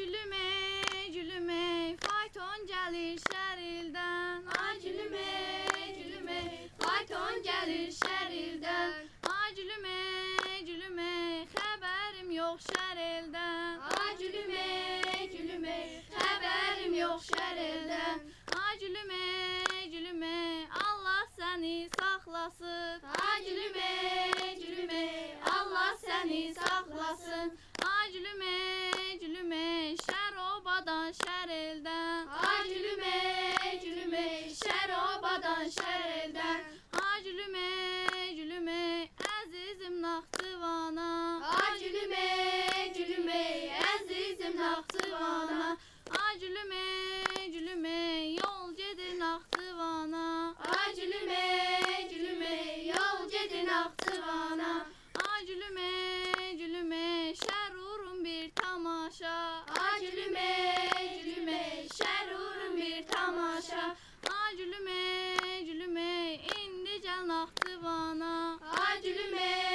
Acülüme, cülüme, fayton gelir şerilden. Acülüme, cülüme, fayton gelir şerilden. Acülüme, cülüme, haberim yok şerilden. Acülüme, cülüme, haberim yok şerilden. Acülüme, cülüme, Allah seni saklasın. Acülüme, cülüme, Allah seni saklasın. Acülüme, cülüme, əzizim Naxçıvana. Acülüme, cülüme, yol gedir Naxçıvana. Acülüme, cülüme, yol gedir Naxçıvana. Acülüme, cülüme, şərurum bir tamaşa. Acülüme, cülüme, şərurum bir tamaşa. Acülüme, cülüme, indi indi gəl Naxçıvana. Acülüme,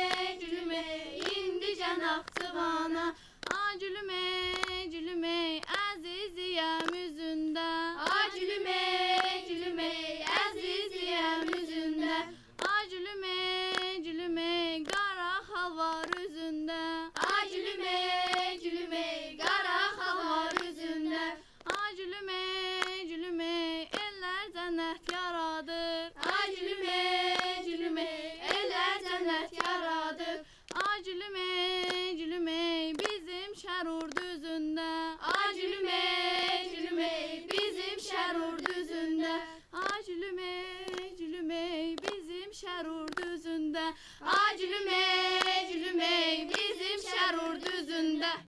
başladı. Acülüme, cülüme bizim şerur düzünde. Acülüme, cülüme bizim şerur düzünde. Acülüme, cülüme bizim şerur düzünde. Acülüme,